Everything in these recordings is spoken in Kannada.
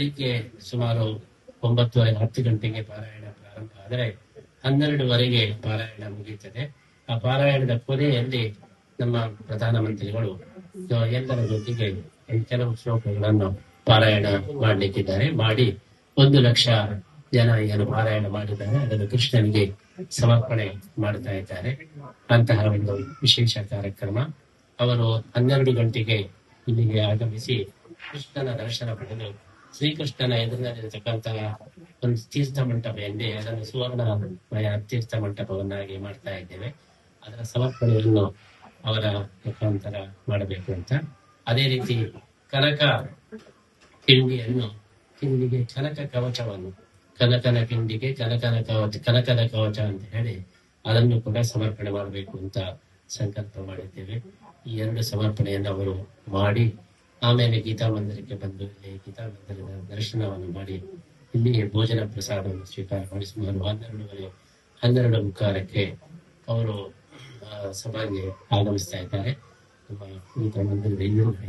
ಬೆಳಿಗ್ಗೆ ಸುಮಾರು ಒಂಬತ್ತುವರೆ ಹತ್ತು ಗಂಟೆಗೆ ಪಾರಾಯಣ ಪ್ರಾರಂಭ ಆದರೆ ಹನ್ನೆರಡುವರೆಗೆ ಪಾರಾಯಣ ಮುಗಿಯುತ್ತದೆ. ಆ ಪಾರಾಯಣದ ಕೊನೆಯಲ್ಲಿ ನಮ್ಮ ಪ್ರಧಾನಮಂತ್ರಿಗಳು ಮಂತ್ರಿಗಳು ಎಲ್ಲರ ಜೊತೆಗೆ ಕೆಲವು ಶ್ಲೋಕಗಳನ್ನು ಪಾರಾಯಣ ಮಾಡಲಿಕ್ಕಿದ್ದಾರೆ. ಮಾಡಿ ಒಂದು ಲಕ್ಷ ಜನ ಏನು ಪಾರಾಯಣ ಮಾಡಿದ್ದಾರೆ. ಅದನ್ನು ಕೃಷ್ಣನಿಗೆ ಸಮರ್ಪಣೆ ಮಾಡ್ತಾ ಇದ್ದಾರೆ. ಅಂತಹ ಒಂದು ವಿಶೇಷ ಕಾರ್ಯಕ್ರಮ. ಅವರು ಹನ್ನೆರಡು ಗಂಟೆಗೆ ಇಲ್ಲಿಗೆ ಆಗಮಿಸಿ ಕೃಷ್ಣನ ದರ್ಶನ ಪಡೆದು ಶ್ರೀಕೃಷ್ಣನ ಎದುರಿನಲ್ಲಿರತಕ್ಕಂತಹ ಒಂದು ತೀರ್ಥ ಮಂಟಪ ಎಂದೇ ಅದನ್ನು ಸುವರ್ಣ ತೀರ್ಥ ಮಂಟಪವನ್ನಾಗಿ ಮಾಡ್ತಾ ಇದ್ದೇವೆ. ಅದರ ಸಮರ್ಪಣೆಯನ್ನು ಅವರ ಮುಖಾಂತರ ಮಾಡಬೇಕು ಅಂತ. ಅದೇ ರೀತಿ ಕನಕ ಕಿಂಡಿಯನ್ನು ಕಿಂಡಿಗೆ ಕನಕ ಕವಚವನ್ನು, ಕನಕನ ಕಿಂಡಿಗೆ ಕನಕನ ಕವಚ ಕನಕದ ಕವಚ ಅಂತ ಹೇಳಿ ಅದನ್ನು ಕೂಡ ಸಮರ್ಪಣೆ ಮಾಡಬೇಕು ಅಂತ ಸಂಕಲ್ಪ ಮಾಡಿದ್ದೇವೆ. ಈ ಎರಡು ಸಮರ್ಪಣೆಯನ್ನು ಅವರು ಮಾಡಿ ಆಮೇಲೆ ಗೀತಾ ಮಂದಿರಕ್ಕೆ ಬಂದು ಇಲ್ಲಿ ಗೀತಾ ಮಂದಿರದ ದರ್ಶನವನ್ನು ಮಾಡಿ ಇಲ್ಲಿಯೇ ಭೋಜನ ಪ್ರಸಾದವನ್ನು ಸ್ವೀಕಾರ ಮಾಡಿ ಸುಮಾರು ಹನ್ನೆರಡುವರೆ, ಹನ್ನೆರಡು ಮುಖಾರಕ್ಕೆ ಅವರು ಸಭೆಗೆ ಆಗಮಿಸ್ತಾ ಇದ್ದಾರೆ. ನಮ್ಮ ಮಂದಿರದ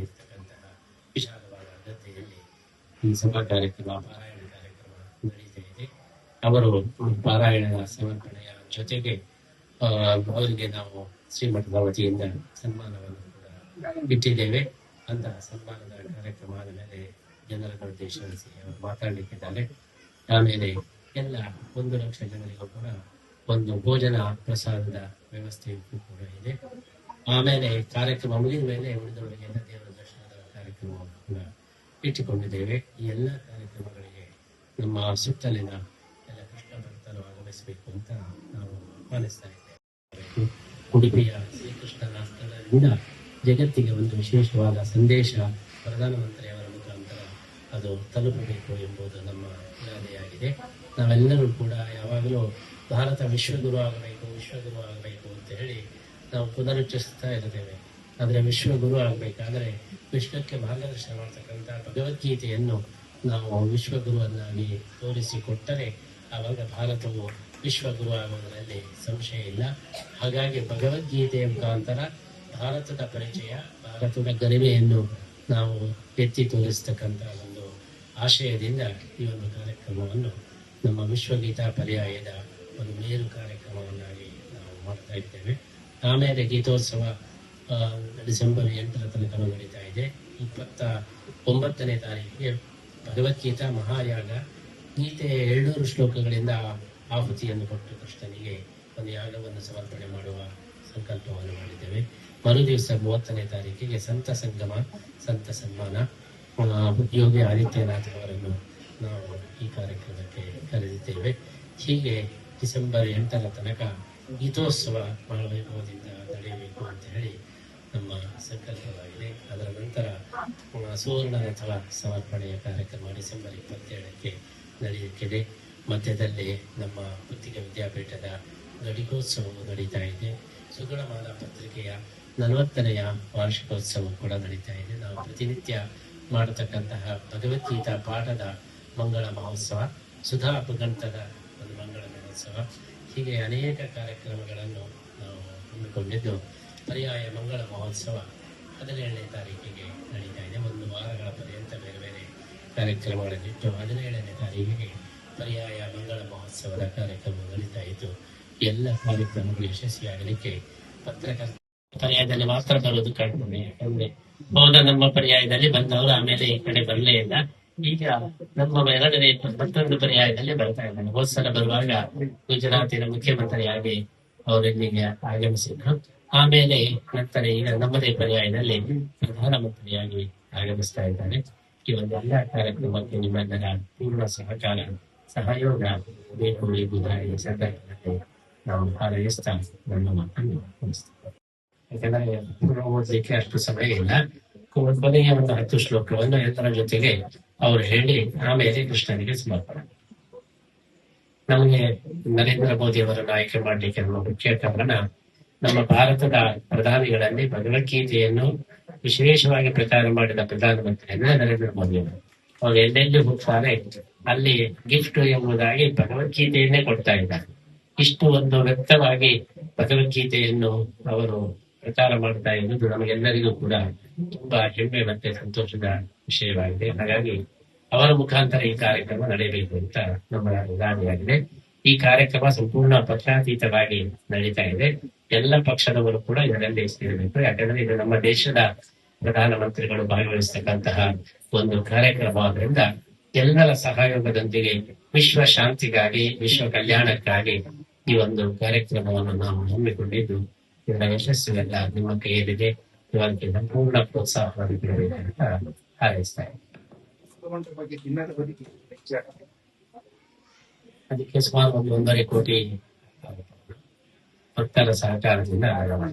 ಇರ್ತಕ್ಕಂತಹ ವಿಶಾಲವಾದ ಈ ಸಭಾ ಕಾರ್ಯಕ್ರಮ, ಪಾರಾಯಣ ಕಾರ್ಯಕ್ರಮ ನಡೀತಾ ಇದೆ. ಅವರು ಪಾರಾಯಣ ಸಮರ್ಪಣೆಯ ಜೊತೆಗೆ ಅವರಿಗೆ ನಾವು ಶ್ರೀಮಠದ ವತಿಯಿಂದ ಸನ್ಮಾನವನ್ನು ಕೂಡ ಇಟ್ಟಿದ್ದೇವೆ. ಅಂತಹ ಸನ್ಮಾನದ ಕಾರ್ಯಕ್ರಮ ಆದ ಮೇಲೆ ಜನರನ್ನು ಉದ್ದೇಶಿಸಿ ಅವರು ಮಾತಾಡಲಿಕ್ಕಿದ್ದಾರೆ. ಆಮೇಲೆ ಎಲ್ಲ ಒಂದು ಲಕ್ಷ ಜನರಿಗೂ ಕೂಡ ಒಂದು ಭೋಜನ ಪ್ರಸಾದದ ವ್ಯವಸ್ಥೆಯೂ ಕೂಡ ಇದೆ. ಆಮೇಲೆ ಕಾರ್ಯಕ್ರಮ ಮುಗಿದ ಮೇಲೆ ಉಳಿದವರಿಗೆಲ್ಲ ದೇವರ ದರ್ಶನದ ಕಾರ್ಯಕ್ರಮವನ್ನು ಕೂಡ ಇಟ್ಟುಕೊಂಡಿದ್ದೇವೆ. ಈ ಎಲ್ಲ ಕಾರ್ಯಕ್ರಮಗಳಿಗೆ ನಮ್ಮ ಸುತ್ತಲಿನ ಎಲ್ಲ ಕೃಷ್ಣ ಭಕ್ತರು ಆಗಮಿಸಬೇಕು ಅಂತ ನಾವು ಆಹ್ವಾನಿಸ್ತಾ ಇದ್ದೇವೆ. ಉಡುಪಿಯ ಶ್ರೀಕೃಷ್ಣನ ಸ್ಥಳದಿಂದ ಜಗತ್ತಿಗೆ ಒಂದು ವಿಶೇಷವಾದ ಸಂದೇಶ ಪ್ರಧಾನಮಂತ್ರಿಯವರ ಮುಖಾಂತರ ಅದು ತಲುಪಬೇಕು ಎಂಬುದು ನಮ್ಮ ಇರಾದೆಯಾಗಿದೆ. ನಾವೆಲ್ಲರೂ ಕೂಡ ಯಾವಾಗಲೂ ಭಾರತ ವಿಶ್ವಗುರು ಆಗಬೇಕು ವಿಶ್ವಗುರು ಆಗಬೇಕು ಅಂತ ಹೇಳಿ ನಾವು ಪುನರುಚ್ಚರಿಸ್ತಾ ಇರ್ತೇವೆ ಆದರೆ ವಿಶ್ವಗುರು ಆಗಬೇಕಾದ್ರೆ ವಿಶ್ವಕ್ಕೆ ಮಾರ್ಗದರ್ಶನ ಮಾಡ್ತಕ್ಕಂಥ ಭಗವದ್ಗೀತೆಯನ್ನು ನಾವು ವಿಶ್ವಗುರುವನ್ನಾಗಿ ತೋರಿಸಿಕೊಟ್ಟರೆ ಆವಾಗ ಭಾರತವು ವಿಶ್ವಗುರು ಆಗುವುದರಲ್ಲಿ ಸಂಶಯ ಇಲ್ಲ. ಹಾಗಾಗಿ ಭಗವದ್ಗೀತೆಯ ಮುಖಾಂತರ ಭಾರತದ ಪರಿಚಯ, ಭಾರತದ ಗರಿಮೆಯನ್ನು ನಾವು ಎತ್ತಿ ತೋರಿಸ್ತಕ್ಕಂಥ ಒಂದು ಆಶಯದಿಂದ ಈ ಒಂದು ಕಾರ್ಯಕ್ರಮವನ್ನು ನಮ್ಮ ವಿಶ್ವಗೀತಾ ಪರ್ಯಾಯದ ಒಂದು ಮೇರು ಕಾರ್ಯಕ್ರಮವನ್ನಾಗಿ ನಾವು ಮಾಡ್ತಾ ಇದ್ದೇವೆ. ಆಮೇಲೆ ಗೀತೋತ್ಸವ ಡಿಸೆಂಬರ್ ಎಂಟರ ತನಕ ನಡೀತಾ ಇದೆ. ಇಪ್ಪತ್ತ ಒಂಬತ್ತನೇ ತಾರೀಕಿಗೆ ಭಗವದ್ಗೀತಾ ಮಹಾಯಾಗ ಗೀತೆ ಎರಡೂರು ಶ್ಲೋಕಗಳಿಂದ ಆಹುತಿಯನ್ನು ಕೊಟ್ಟು ಕೃಷ್ಣನಿಗೆ ಒಂದು ಯಾಗವನ್ನು ಸಮರ್ಪಣೆ ಮಾಡುವ ಸಂಕಲ್ಪವನ್ನು ಮಾಡಿದ್ದೇವೆ. ಮರು ದಿವಸ ಮೂವತ್ತನೇ ತಾರೀಕಿಗೆ ಸಂತ ಸಂಗಮ, ಸಂತ ಸನ್ಮಾನ. ಯೋಗಿ ಆದಿತ್ಯನಾಥ್ ಅವರನ್ನು ನಾವು ಈ ಕಾರ್ಯಕ್ರಮಕ್ಕೆ ಕರೆದಿದ್ದೇವೆ. ಹೀಗೆ ಡಿಸೆಂಬರ್ ಎಂಟರ ತನಕ ಗೀತೋತ್ಸವ ಬಹಳ ವೈಭವದಿಂದ ನಡೆಯಬೇಕು ಅಂತ ಹೇಳಿ ನಮ್ಮ ಸಂಕಲ್ಪವಾಗಿದೆ. ಅದರ ನಂತರ ಸುವರ್ಣ ರಥವ ಸಮರ್ಪಣೆಯ ಕಾರ್ಯಕ್ರಮ ಡಿಸೆಂಬರ್ ಇಪ್ಪತ್ತೇಳಕ್ಕೆ ನಡೆಯುತ್ತಿದೆ. ಮಧ್ಯದಲ್ಲಿ ನಮ್ಮ ಪುತ್ತಿಗೆ ವಿದ್ಯಾಪೀಠದ ಘಟಿಕೋತ್ಸವವು ನಡೀತಾ ಇದೆ. ಸುಗುಣಮಾಲ ಪತ್ರಿಕೆಯ ನಲವತ್ತನೆಯ ವಾರ್ಷಿಕೋತ್ಸವ ಕೂಡ ನಡೀತಾ ಇದೆ. ನಾವು ಪ್ರತಿನಿತ್ಯ ಮಾಡತಕ್ಕಂತಹ ಭಗವದ್ಗೀತಾ ಪಾಠದ ಮಂಗಳ ಮಹೋತ್ಸವ, ಸುಧಾ ಅಪಗಂತದ ಒಂದು ಮಂಗಳ ಮಹೋತ್ಸವ. ಹೀಗೆ ಅನೇಕ ಕಾರ್ಯಕ್ರಮಗಳನ್ನು ನಾವು ಹಮ್ಮಿಕೊಂಡಿದ್ದು, ಪರ್ಯಾಯ ಮಂಗಳ ಮಹೋತ್ಸವ ಹದಿನೇಳನೇ ತಾರೀಕಿಗೆ ನಡೀತಾ ಇದೆ. ಒಂದು ವಾರಗಳ ಪರ್ಯಂತ ಬೇರೆ ಬೇರೆ ಕಾರ್ಯಕ್ರಮಗಳನ್ನಿಟ್ಟು ಹದಿನೇಳನೇ ತಾರೀಕಿಗೆ ಪರ್ಯಾಯ ಮಂಗಳ ಮಹೋತ್ಸವದ ಕಾರ್ಯಕ್ರಮ ನಡೀತಾ ಇದ್ದು ಎಲ್ಲ ಕಾರ್ಯಕ್ರಮಗಳು ಯಶಸ್ವಿಯಾಗಲಿಕ್ಕೆ ಪತ್ರಕರ್ತ ಪರ್ಯಾಯದಲ್ಲಿ ಮಾತ್ರ ಬರೋದು ಕಡಿಮೆ. ಯಾಕಂದ್ರೆ ಹೋದ, ನಮ್ಮ ಪರ್ಯಾಯದಲ್ಲಿ ಬಂದವರು ಆಮೇಲೆ ಈ ಕಡೆ ಬರಲೇ ಇಲ್ಲ. ಈಗ ನಮ್ಮ ಎರಡನೇ ಮತ್ತೊಂದು ಪರ್ಯಾಯದಲ್ಲಿ ಬರ್ತಾ ಇದ್ದಾನೆ. ಹೋದ್ ಸಲ ಬರುವಾಗ ಗುಜರಾತಿನ ಮುಖ್ಯಮಂತ್ರಿಯಾಗಿ ಅವರು ಆಗಮಿಸಿದ್ರು. ಆಮೇಲೆ ನಂತರ ಈಗ ನಮ್ಮದೇ ಪರ್ಯಾಯದಲ್ಲಿ ಪ್ರಧಾನಮಂತ್ರಿಯಾಗಿ ಆಗಮಿಸ್ತಾ ಇದ್ದಾರೆ ಈ ಒಂದು ಎಲ್ಲ ಕಾರ್ಯಕ್ರಮಕ್ಕೆ ನಿಮ್ಮೆಲ್ಲರ ಪೂರ್ಣ ಸಹಕಾರ, ಸಹಯೋಗ ಬೇಕು ಎಂಬುದಾಗಿ ಸಂದರ್ಭದಲ್ಲಿ ನಾವು ಹಾರೈಸ್ತಾ ನನ್ನ ಮುಗಿಸ್ತೇವೆ ಯಾಕಂದ್ರೆ ಓದಲಿಕ್ಕೆ ಅಷ್ಟು ಸಮಯ ಇಲ್ಲ ಕೊನೆಯ ಒಂದು ಹತ್ತು ಶ್ಲೋಕವನ್ನು ಎಲ್ಲರ ಜೊತೆಗೆ ಅವರು ಹೇಳಿ ಆಮೇಲೆ ಕೃಷ್ಣನಿಗೆ ಸಮರ್ಪಣೆ ನಮಗೆ ನರೇಂದ್ರ ಮೋದಿ ಅವರನ್ನು ಆಯ್ಕೆ ಮಾಡಲಿಕ್ಕೆ ನಮ್ಮ ಮುಖ್ಯ ಕಾರಣ ನಮ್ಮ ಭಾರತದ ಪ್ರಧಾನಿಗಳಲ್ಲಿ ಭಗವದ್ಗೀತೆಯನ್ನು ವಿಶೇಷವಾಗಿ ಪ್ರಚಾರ ಮಾಡಿದ ಪ್ರಧಾನಮಂತ್ರಿ ಅಂದ್ರೆ ನರೇಂದ್ರ ಮೋದಿ ಅವರು ಅವ್ರು ಎಲ್ಲೆಲ್ಲಿ ಹೋಗ್ತಾರೆ ಅಲ್ಲಿ ಗಿಫ್ಟ್ ಎಂಬುದಾಗಿ ಭಗವದ್ಗೀತೆಯನ್ನೇ ಕೊಡ್ತಾ ಇದ್ದಾರೆ. ಇಷ್ಟು ಒಂದು ವ್ಯಕ್ತವಾಗಿ ಭಗವದ್ಗೀತೆಯನ್ನು ಅವರು ಪ್ರಚಾರ ಮಾಡ್ತಾ ಇರುವುದು ನಮಗೆಲ್ಲರಿಗೂ ಕೂಡ ತುಂಬಾ ಹೆಮ್ಮೆ ಮತ್ತೆ ಸಂತೋಷದ ವಿಷಯವಾಗಿದೆ. ಹಾಗಾಗಿ ಅವರ ಮುಖಾಂತರ ಈ ಕಾರ್ಯಕ್ರಮ ನಡೆಯಬೇಕು ಅಂತ ನಮ್ಮ ದಾರಿಯಾಗಿದೆ ಈ ಕಾರ್ಯಕ್ರಮ ಸಂಪೂರ್ಣ ಪಕ್ಷಾತೀತವಾಗಿ ನಡೀತಾ ಇದೆ. ಎಲ್ಲ ಪಕ್ಷದವರು ಕೂಡ ಇದರಲ್ಲಿ ಸೇರಬೇಕು. ಯಾಕಂದ್ರೆ ಇದು ನಮ್ಮ ದೇಶದ ಪ್ರಧಾನಮಂತ್ರಿಗಳು ಭಾಗವಹಿಸತಕ್ಕಂತಹ ಒಂದು ಕಾರ್ಯಕ್ರಮ. ಆದ್ರಿಂದ ಎಲ್ಲರ ಸಹಯೋಗದೊಂದಿಗೆ ವಿಶ್ವ ಶಾಂತಿಗಾಗಿ, ವಿಶ್ವ ಕಲ್ಯಾಣಕ್ಕಾಗಿ ಈ ಒಂದು ಕಾರ್ಯಕ್ರಮವನ್ನು ನಾವು ಹಮ್ಮಿಕೊಂಡಿದ್ದು ಇದರ ಯಶಸ್ಸಿನೆಲ್ಲ ನಿಮ್ಮ ಕೈಯಲ್ಲಿದೆ ಇವರಿಗೆ ಸಂಪೂರ್ಣ ಪ್ರೋತ್ಸಾಹವನ್ನು ಅಂತ ಹಾರೈಸ್ತಾ ಅದಕ್ಕೆ ಸುಮಾರು ಒಂದು ಒಂದೂವರೆ ಕೋಟಿ ಭಕ್ತರ ಸಹಕಾರದಿಂದ ಆಗಿದೆ.